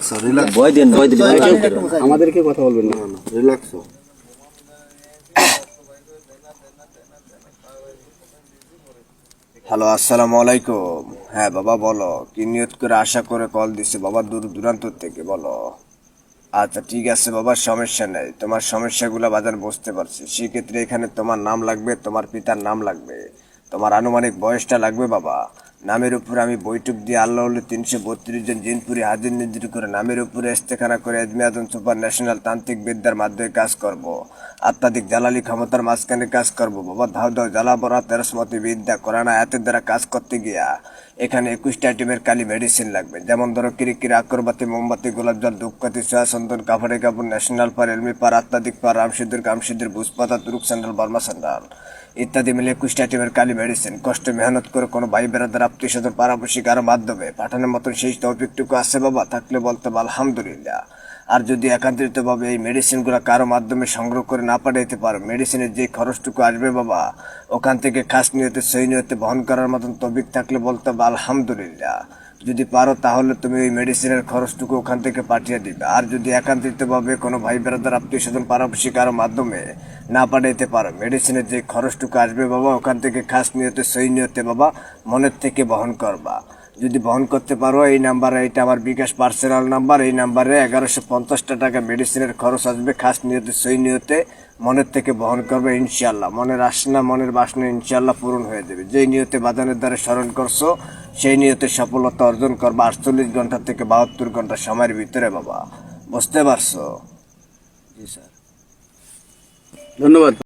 Relax relax ভয় দেন ভয় দেন আমাদেরকে কথা বলবেন না। রিল্যাক্স হ্যালো আসসালামু আলাইকুম। হ্যাঁ বাবা বলো। কি নিয়ত করে আশা করে কল দিছে? বাবা দূর দূরান্ত থেকে বলো। আচ্ছা ঠিক আছে বাবার সমস্যা নেই। তোমার সমস্যাগুলো বাজার বুঝতে পারছি। সেক্ষেত্রে এখানে তোমার নাম লাগবে তোমার পিতার নাম লাগবে। তোমার আনুমানিক বয়সটা লাগবে বাবা। নামের উপর আমি বৈঠক দিয়ে আল্লাহ তিনশো বত্রিশ জন জিনপুরি হাজির নির্দিষ্ট করে নামের উপরে ইস্তেখানা করে এজমিয়াদন সুপার ন্যাশনাল তান্ত্রিক বিদ্যার মাধ্যমে কাজ করব। আত্মাধিক জালালি ক্ষমতার মাঝখানে কাজ করব। বাবা ধাও ধাও জ্বালা বরা তেরসমতি বিদ্যা কোরআনা এতের দ্বারা কাজ করতে গিয়া এখানে একুশটা আইটেমের কালি মেডিসিন লাগবে। যেমন ধরো কিরিকিরি আকরবাতি, মোমবাতি গোলাপ জল ধূপকাতি সোয়া সন্দন কাপড়ে কাপড় ন্যাশনাল পার এলমি পার, আত্মাধিক পার, রামসিদ্ধির কামসিদ্ধির বুসপাতা তুরুক স্যান্ডাল বর্মা স্যান্ডাল ইত্যাদি মিলে একুশটা আইটেমের কালি মেডিসিন, কষ্ট, মেহনত করে কোনো ভাই বেড়াদার আত্মীয় স্বজন পারাপসিক আরও মাধ্যমে পাঠানোর মতন সেই তৌফিকটুকু আছে বাবা, থাকলে বলতে হবে আলহামদুলিল্লাহ। আর যদি একান্তরিতভাবে এই মেডিসিনগুলো কারও মাধ্যমে সংগ্রহ করে না পাঠাইতে পারো, মেডিসিনের যে খরচটুকু আসবে বাবা, ওখান থেকে খাস নিয়তে, সই নিয়তে বহন করার মতন তবিক থাকলে বলতে হবে আলহামদুলিল্লাহ। যদি পারো তাহলে তুমি ওই মেডিসিনের খরচটুকু ওখান থেকে পাঠিয়ে দিবে। আর যদি একান্তরিতভাবে কোনো ভাই বেড়াদার আত্মীয় স্বজন পারাপার্শ্বিক কারও মাধ্যমে না পাঠাইতে পারো মেডিসিনের যে খরচটুকু আসবে বাবা, ওখান থেকে খাস নিয়তে, সই নিয়তে বাবা মনের থেকে বহন করবা। যদি বহন করতে পারো, এই নাম্বারে, এটা আমার বিকাশ পার্সোনাল নাম্বার, এই নাম্বারে এগারোশো পঞ্চাশটা টাকা মেডিসিনের খরচ আসবে, খাস নিয়তে, সই নিয়তে মনের থেকে বহন করবে ইনশাল্লাহ মনের আসনা মনের বাসনা ইনশাল্লাহ পূরণ হয়ে যাবে। যেই নিয়তে বাদানের দ্বারা স্মরণ করছ, সেই নিয়তে সফলতা অর্জন করবা। আটচল্লিশ ঘণ্টা থেকে বাহাত্তর ঘণ্টা সময়ের ভিতরে, বাবা। বুঝতে পারছ? জি, স্যার। ধন্যবাদ।